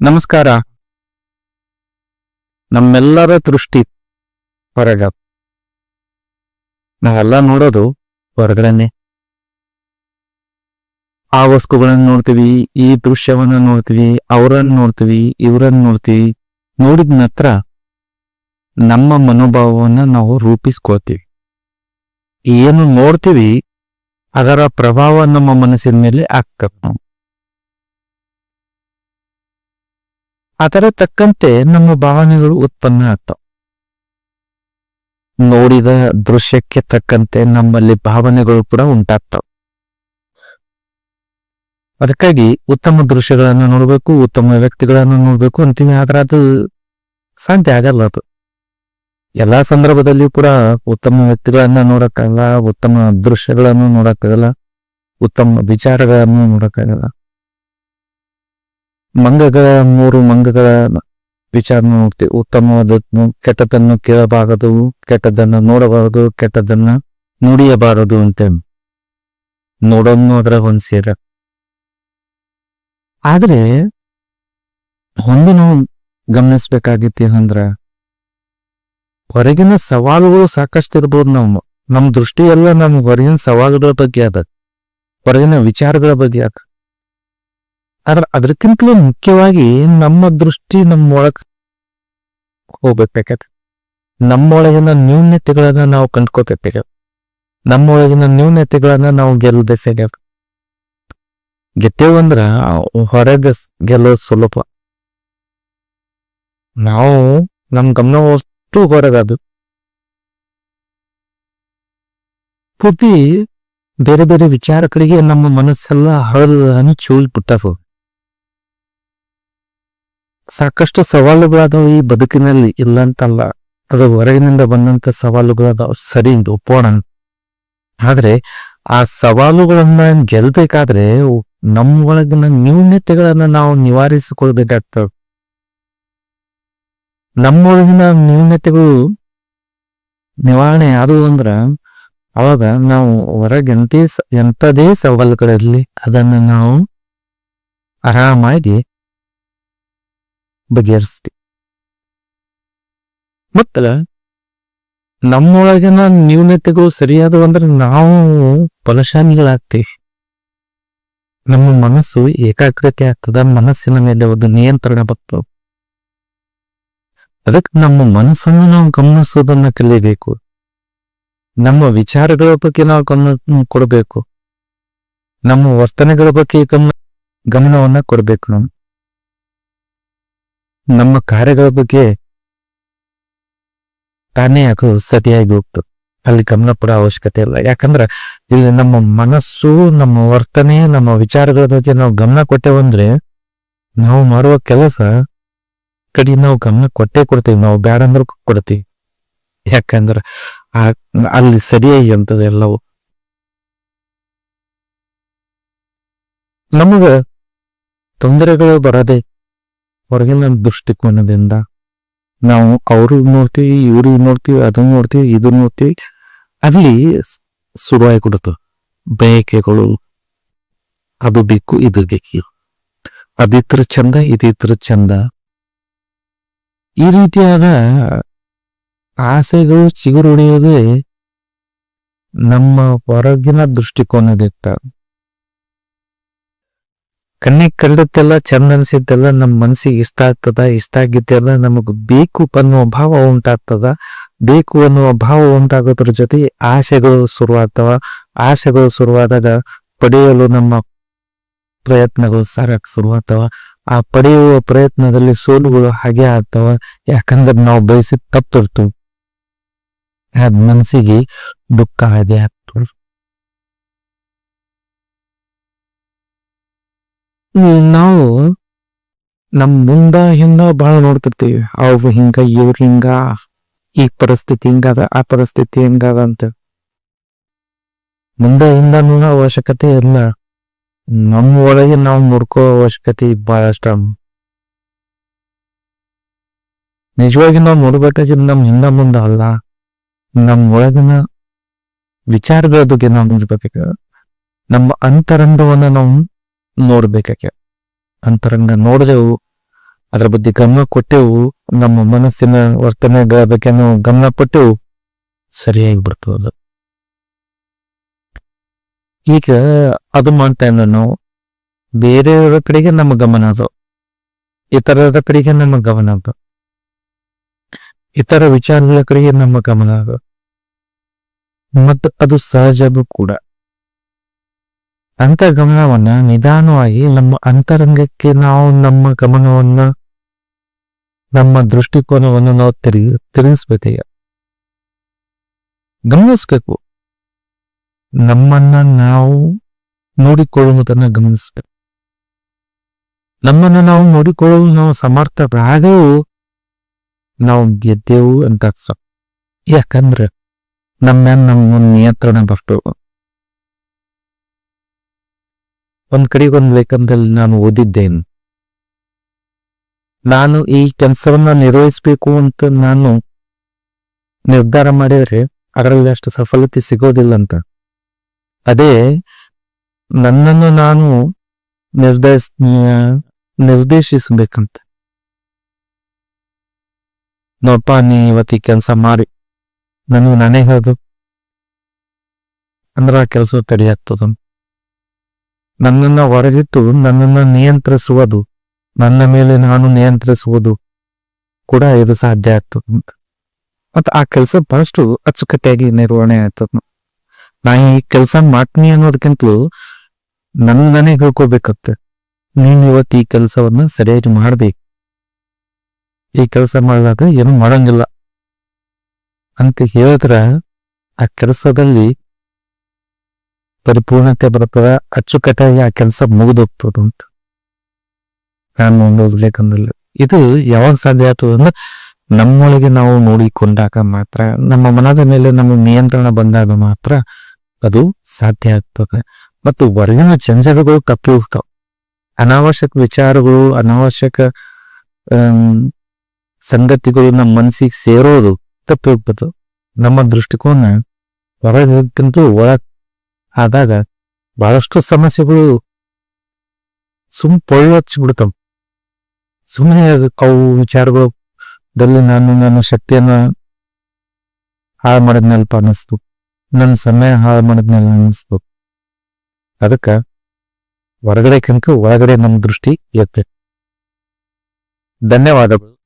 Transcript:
ನಮಸ್ಕಾರ. ನಮ್ಮೆಲ್ಲರ ದೃಷ್ಟಿ ಹೊರಗ. ನಾವೆಲ್ಲ ನೋಡೋದು ಹೊರಗಡೆನೆ. ಆ ವಸ್ತುಗಳನ್ನ ನೋಡ್ತೀವಿ, ಈ ದೃಶ್ಯವನ್ನ ನೋಡ್ತೀವಿ, ಅವರನ್ನ ನೋಡ್ತೀವಿ, ಇವರನ್ನ ನೋಡ್ತೀವಿ. ನೋಡಿದ ನಂತರ ನಮ್ಮ ಮನೋಭಾವವನ್ನ ನಾವು ರೂಪಿಸ್ಕೋತೀವಿ ಏನು ನೋಡ್ತೀವಿ, ಅದರ ಪ್ರಭಾವ ನಮ್ಮ ಮನಸ್ಸಿನ ಮೇಲೆ ಆಗ್ತದೆ. ಅದರ ತಕ್ಕಂತೆ ನಮ್ಮ ಭಾವನೆಗಳು ಉತ್ಪನ್ನ ಆಗ್ತಾವ. ನೋಡಿದ ದೃಶ್ಯಕ್ಕೆ ತಕ್ಕಂತೆ ನಮ್ಮಲ್ಲಿ ಭಾವನೆಗಳು ಕೂಡ ಉಂಟಾಗ್ತಾವ. ಅದಕ್ಕಾಗಿ ಉತ್ತಮ ದೃಶ್ಯಗಳನ್ನು ನೋಡಬೇಕು, ಉತ್ತಮ ವ್ಯಕ್ತಿಗಳನ್ನು ನೋಡಬೇಕು ಅಂತೀವಿ, ಆದ್ರೆ ಅದು ಸಾಧ್ಯ ಆಗಲ್ಲ ಅದು. ಎಲ್ಲಾ ಸಂದರ್ಭದಲ್ಲಿಯೂ ಕೂಡ ಉತ್ತಮ ವ್ಯಕ್ತಿಗಳನ್ನ ನೋಡಕ್ಕಾಗಲ್ಲ, ಉತ್ತಮ ದೃಶ್ಯಗಳನ್ನು ನೋಡಕ್ಕಾಗಲ್ಲ, ಉತ್ತಮ ವಿಚಾರಗಳನ್ನು ನೋಡಕ್ಕಾಗಲ್ಲ. ಮಂಗಗಳ ಮೂರು ಮಂಗಗಳ ವಿಚಾರ ನೋಡ್ತೀವಿ ಉತ್ತಮವಾದದ್ದು ಕೆಟ್ಟದನ್ನು ಕೇಳಬಾರದು ಕೆಟ್ಟದನ್ನ ನೋಡಬಾರದು ಕೆಟ್ಟದನ್ನ ನುಡಿಯಬಾರದು ಅಂತ ನೋಡೋನು ಅದರ ಒಂದು ಸೇರ ಆದ್ರೆ ಒಂದು ನಾವು ಗಮನಿಸ್ಬೇಕಾಗಿತ್ತು ಏನಂದ್ರ, ಹೊರಗಿನ ಸವಾಲುಗಳು ಸಾಕಷ್ಟು ಇರ್ಬೋದು ನಾವು. ನಮ್ಮ ದೃಷ್ಟಿ ಎಲ್ಲ ನಮ್ ಹೊರಗಿನ ಸವಾಲುಗಳ ಬಗ್ಗೆ ಅದ. ಹೊರಗಿನ ವಿಚಾರಗಳ ಬಗ್ಗೆ ಅದ ಆದ್ರೆ ಅದಕ್ಕಿಂತಲೂ ಮುಖ್ಯವಾಗಿ ನಮ್ಮ ದೃಷ್ಟಿ ನಮ್ಮ ಒಳಗ್ ಹೋಗ್ಬೇಕಾಗತ್ತೆ. ನಮ್ಮೊಳಗಿನ ನ್ಯೂನ್ಯತೆಗಳನ್ನ ನಾವು ಕಂಡ್ಕೋಬೇಕಾಗ ನಮ್ಮೊಳಗಿನ ನ್ಯೂನ್ಯತೆಗಳನ್ನ ನಾವು ಗೆಲ್ಲಬೇಕಾಗ್ಯದ ಗೆದ್ದೇವಂದ್ರ ಹೊರಗೆ ಗೆಲ್ಲೋದು ಸುಲಭ. ನಾವು ನಮ್ ಗಮನ ಅಷ್ಟು ಹೊರಗದು ಪೂರ್ತಿ ಬೇರೆ ಬೇರೆ ವಿಚಾರಗಳಿಗೆ ನಮ್ಮ ಮನಸ್ಸೆಲ್ಲ ಹಳದ ಹಂಚಿ ಬಿಟ್ಟವು ಸಾಕಷ್ಟು ಸವಾಲುಗಳಾದವು ಈ ಬದುಕಿನಲ್ಲಿ ಇಲ್ಲ ಅಂತಲ್ಲ ಅದು ಹೊರಗಿನಿಂದ ಬಂದಂತ ಸವಾಲುಗಳಾದವು. ಸರಿ ಒಪ್ಪೋಣ. ಆದ್ರೆ ಆ ಸವಾಲುಗಳನ್ನ ಗೆಲ್ಬೇಕಾದ್ರೆ ನಮ್ಮ ಒಳಗಿನ ನ್ಯೂನ್ಯತೆಗಳನ್ನ ನಾವು ನಿವಾರಿಸಿಕೊಳ್ಬೇಕಾಗ್ತವೆ ನಮ್ಮೊಳಗಿನ ನ್ಯೂನ್ಯತೆಗಳು ನಿವಾರಣೆ ಆದವು ಅಂದ್ರ ಅವಾಗ ನಾವು ಹೊರಗೆಂತೇ ಎಂತದೇ ಸವಾಲುಗಳಿರಲಿ ಅದನ್ನ ನಾವು ಆರಾಮಾಗಿ ಬಗೆಹರಿಸ್ತೀವಿ. ಮತ್ತ ನಮ್ಮೊಳಗಿನ ನ್ಯೂನತೆಗಳು ಸರಿಯಾದವು ಅಂದ್ರೆ ನಾವು ಫಲಶಾಲಿಗಳಾಗ್ತೀವಿ. ನಮ್ಮ ಮನಸ್ಸು ಏಕಾಗ್ರತೆ ಆಗ್ತದ, ಮನಸ್ಸಿನ ಮೇಲೆ ಒಂದು ನಿಯಂತ್ರಣ ಬರ್ತದೆ. ಅದಕ್ಕೆ ನಮ್ಮ ಮನಸ್ಸನ್ನು ನಾವು ಗಮನಿಸೋದನ್ನ ಕಲಿಬೇಕು. ನಮ್ಮ ವಿಚಾರಗಳ ಬಗ್ಗೆ ನಾವು ಗಮನ ಕೊಡಬೇಕು. ನಮ್ಮ ವರ್ತನೆಗಳ ಬಗ್ಗೆ ಗಮನ ಗಮನವನ್ನ ಕೊಡಬೇಕು ನಾವು. ನಮ್ಮ ಕಾರ್ಯಗಳ ಬಗ್ಗೆ ತಾನೇ ಅದು ಸರಿಯಾಗಿ ಹೋಗ್ತು. ಅಲ್ಲಿ ಗಮನ ಕೊಡೋ ಅವಶ್ಯಕತೆ ಇಲ್ಲ. ಯಾಕಂದ್ರ ಇಲ್ಲಿ ನಮ್ಮ ಮನಸ್ಸು, ನಮ್ಮ ವರ್ತನೆ, ನಮ್ಮ ವಿಚಾರಗಳ ಬಗ್ಗೆ ನಾವು ಗಮನ ಕೊಟ್ಟೆವಂದ್ರೆ ನಾವು ಮಾಡುವ ಕೆಲಸ ಕಡೆ ನಾವು ಗಮನ ಕೊಟ್ಟೇ ಕೊಡ್ತೀವಿ. ನಾವು ಬ್ಯಾಡ ಅಂದ್ರೂ ಕೊಡ್ತೀವಿ. ಯಾಕಂದ್ರ ಆ ಅಲ್ಲಿ ಸರಿಯಾಗಿ ಅಂತದ ಎಲ್ಲವೂ. ನಮಗ ತೊಂದರೆಗಳು ಬರದೆ ಹೊರಗಿನ ದೃಷ್ಟಿಕೋನದಿಂದ ನಾವು ಅವರು ನೋಡ್ತೀವಿ, ಇವ್ರು ನೋಡ್ತೀವಿ ಅದನ್ನ ನೋಡ್ತೀವಿ ಇದನ್ನ ನೋಡ್ತೀವಿ, ಅಲ್ಲಿ ಶುರುವಾಗಿ ಕೊಡುತ್ತೆ. ಬಯಕೆಗಳು ಅದು ಬೇಕು, ಇದು ಬೇಕು ಅದಿತ್ರ ಚಂದ, ಇದಿತ್ರ ಚಂದ. ಈ ರೀತಿಯಾದ ಆಸೆಗಳು ಚಿಗುರೊಡೆಯೋದೇ ನಮ್ಮ ಹೊರಗಿನ ದೃಷ್ಟಿಕೋನದಿತ್ತ ಕಣ್ಣಿಗೆ ಕಂಡದ್ದೆಲ್ಲ ಚಂದ ಅನ್ಸಿದ್ದೆಲ್ಲ ನಮ್ಮ ಮನಸ್ಸಿಗೆ ಇಷ್ಟ ಆಗ್ತದ, ಇಷ್ಟ ಆಗಿದ್ದೆಲ್ಲ ನಮಗ್ ಬೇಕು ಅನ್ನುವ ಭಾವ ಉಂಟಾಗ್ತದ. ಬೇಕು ಅನ್ನುವ ಭಾವ ಉಂಟಾಗೋದ್ರ ಜೊತೆ ಆಸೆಗಳು ಶುರುವಾಗ್ತವ. ಆಸೆಗಳು ಶುರುವಾದಾಗ ಪಡೆಯಲು ನಮ್ಮ ಪ್ರಯತ್ನಗಳು ಸಾರಕ್ ಶುರುವಾಗ್ತವ. ಆ ಪಡೆಯುವ ಪ್ರಯತ್ನದಲ್ಲಿ ಸೋಲುಗಳು ಹಾಗೆ ಆಗ್ತವ. ಯಾಕಂದ್ರೆ ನಾವು ಬಯಸಿ ಅದ್ ಮನಸ್ಸಿಗೆ ದುಃಖ ಹಾಗೆ ನಾವು ನಮ್ಮ ಮುಂದ ಹಿಂದ ಬಹಳ ನೋಡ್ತಿರ್ತೀವಿ. ಅವ್ ಹಿಂಗ, ಇವ್ರ ಹಿಂಗ, ಈ ಪರಿಸ್ಥಿತಿ ಹಿಂಗದ ಆ ಪರಿಸ್ಥಿತಿ ಹಿಂಗದ ಅಂತ. ಮುಂದೆ ಹಿಂದ ಅವಶ್ಯಕತೆ ಇಲ್ಲ. ನಮ್ಮ ಒಳಗೆ ನಾವು ನೋಡ್ಕೋ ಅವಶ್ಯಕತೆ ಬಹಳಷ್ಟ ನಿಜವಾಗಿ ನಾವು ನೋಡ್ಬೇಕಾಗಿದ್ದು ನಮ್ ಹಿಂದ ಮುಂದ ಅಲ್ಲ. ನಮ್ಮ ಒಳಗಿನ ವಿಚಾರಗಳ ಬಗ್ಗೆ ನಾವು ನೋಡ್ಬೇಕಾಗ ನಮ್ಮ ಅಂತರಂಗವನ್ನ ನಾವು ನೋಡ್ಬೇಕಾಗ್ಯ ಅಂತರಂಗ ನೋಡಿದೆವು. ಅದ್ರ ಬಗ್ಗೆ ಗಮನ ಕೊಟ್ಟೆವು. ನಮ್ಮ ಮನಸ್ಸಿನ ವರ್ತನೆ ನಾವು ಗಮನ ಕೊಟ್ಟೆವು. ಸರಿಯಾಗಿ ಬರ್ತದೆ ಈಗ ಅದು ಮಾಡ್ತಾ ಇಲ್ಲ ನಾವು. ಬೇರೆಯವರ ಕಡೆಗೆ ನಮ್ಮ ಗಮನ ಅದು. ಇತರರ ಕಡೆಗೆ ನಮ್ಮ ಗಮನ ಅದು. ಇತರ ವಿಚಾರಗಳ ಕಡೆಗೆ ನಮ್ಮ ಗಮನ ಅದು. ಮತ್ತು ಅದು ಸಹಜವೂ ಕೂಡ. ಅಂತ ಗಮನವನ್ನ ನಿಧಾನವಾಗಿ ನಮ್ಮ ಅಂತರಂಗಕ್ಕೆ ನಾವು ನಮ್ಮ ಗಮನವನ್ನ, ನಮ್ಮ ದೃಷ್ಟಿಕೋನವನ್ನು ನಾವು ತಿರುಗಿ ತಿರುಗಿಸ್ಬೇಕಯ್ಯ. ಗಮನಿಸ್ಬೇಕು. ನಮ್ಮನ್ನ ನಾವು ನೋಡಿಕೊಳ್ಳುವುದನ್ನ ಗಮನಿಸ್ಬೇಕು. ನಮ್ಮನ್ನ ನಾವು ನೋಡಿಕೊಳ್ಳಲು ನಾವು ಸಮರ್ಥರಾಗವು ನಾವು ಗೆದ್ದೆವು ಅಂತ ಯಾಕಂದ್ರೆ, ನಮ್ಮ ನಮ್ಮ ನಿಯಂತ್ರಣ ಬರ್ತು ಒಂದ್ ಕಡೆಗೊಂದು ಲೇಖನದಲ್ಲಿ ನಾನು ಓದಿದ್ದೇನೆ. ನಾನು ಈ ಕೆಲಸವನ್ನ ನಿರ್ವಹಿಸಬೇಕು ಅಂತ ನಾನು ನಿರ್ಧಾರ ಮಾಡಿದ್ರೆ ಅದರಲ್ಲಿ ಅಷ್ಟು ಸಫಲತೆ ಸಿಗೋದಿಲ್ಲ ಅಂತ. ಅದೇ ನನ್ನನ್ನು ನಾನು ನಿರ್ದೇಶ, ನಿರ್ದೇಶಿಸಬೇಕಂತ. ನೋಡಪ್ಪ ನೀ ಇವತ್ತು ಈ ಕೆಲಸ ಮಾಡಿ. ನನಗೆ ನಾನೇ ಹೇಳ್ದು. ಅಂದ್ರೆ ಆ ಕೆಲಸ ತಡೆಯಾಗ್ತದ ನನ್ನನ್ನ ಹೊರಗಿಟ್ಟು ನನ್ನನ್ನ ನಿಯಂತ್ರಿಸುವುದು. ನನ್ನ ಮೇಲೆ ನಾನು ನಿಯಂತ್ರಿಸುವುದು ಕೂಡ ಇದು ಸಾಧ್ಯ ಆಗ್ತದ ಮತ್ತು ಆ ಕೆಲಸ ಬಹಳಷ್ಟು ಅಚ್ಚುಕಟ್ಟಾಗಿ ನಿರ್ವಹಣೆ ಆಗ್ತದ. ನಾ ಈ ಕೆಲಸ ಮಾಡ್ತೀನಿ ಅನ್ನೋದಕ್ಕಿಂತಲೂ ನನ್ನನ್ನೇ ನಾನೇ ಹೇಳ್ಕೋಬೇಕತ್ತೆ. ನೀನು ಇವತ್ತು ಈ ಕೆಲಸವನ್ನು ಸರಿಯಾಗಿ ಮಾಡಬೇಕು ಈ ಕೆಲಸ ಮಾಡಿದಾಗ ಏನು ಮಾಡಂಗಿಲ್ಲ. ಅಂತ ಹೇಳಿದ್ರ ಆ ಕೆಲಸದಲ್ಲಿ ಪರಿಪೂರ್ಣತೆ ಬರ್ತದ, ಅಚ್ಚುಕಟ್ಟಾಗಿ ಆ ಕೆಲಸ ಮುಗಿದೋಗ್ತದ ಅಂತ. ನಾನು ಒಂದು ಇದು ಯಾವಾಗ ಸಾಧ್ಯ ಆಗ್ತದೆ ಅಂದ್ರೆ, ನಮ್ಮೊಳಗೆ ನಾವು ನೋಡಿಕೊಂಡಾಗ ಮಾತ್ರ, ನಮ್ಮ ಮನದ ಮೇಲೆ ನಮ್ಮ ನಿಯಂತ್ರಣ ಬಂದಾಗ ಮಾತ್ರ ಅದು ಸಾಧ್ಯ ಆಗ್ತದೆ. ಮತ್ತು ಹೊರಗಿನ ಜಂಜಡಗಳು ತಪ್ಪಿ ಹೋಗ್ತಾವ. ಅನಾವಶ್ಯಕ ವಿಚಾರಗಳು, ಅನಾವಶ್ಯಕ ಸಂಗತಿಗಳು ನಮ್ಮ ಮನಸ್ಸಿಗೆ ಸೇರೋದು ತಪ್ಪಿ ಹೋಗ್ಬೋದು ನಮ್ಮ ದೃಷ್ಟಿಕೋನ ಹೊರಗಿಂತೂ ಒಳಗ್ ಆದಾಗ ಬಹಳಷ್ಟು ಸಮಸ್ಯೆಗಳು ಸುಮ್ ಪೊಳ್ಳು ಬಿಡ್ತಾವ ಸುಮ್ಮನೆ ಅವು ವಿಚಾರಗಳು ದಲ್ಲಿ ನಾನು ನನ್ನ ಶಕ್ತಿಯನ್ನ ಹಾಳು ಮಾಡಿದ್ನಲ್ಪ ಅನ್ನಿಸ್ತು. ನನ್ನ ಸಮಯ ಹಾಳು ಮಾಡಿದ್ನಲ್ಲ ಅನ್ನಿಸ್ತು. ಅದಕ್ಕ ಹೊರಗಡೆ ಕನಕ ಒಳಗಡೆ ನಮ್ಮ ದೃಷ್ಟಿ ಎತ್ತೆ. ಧನ್ಯವಾದಗಳು.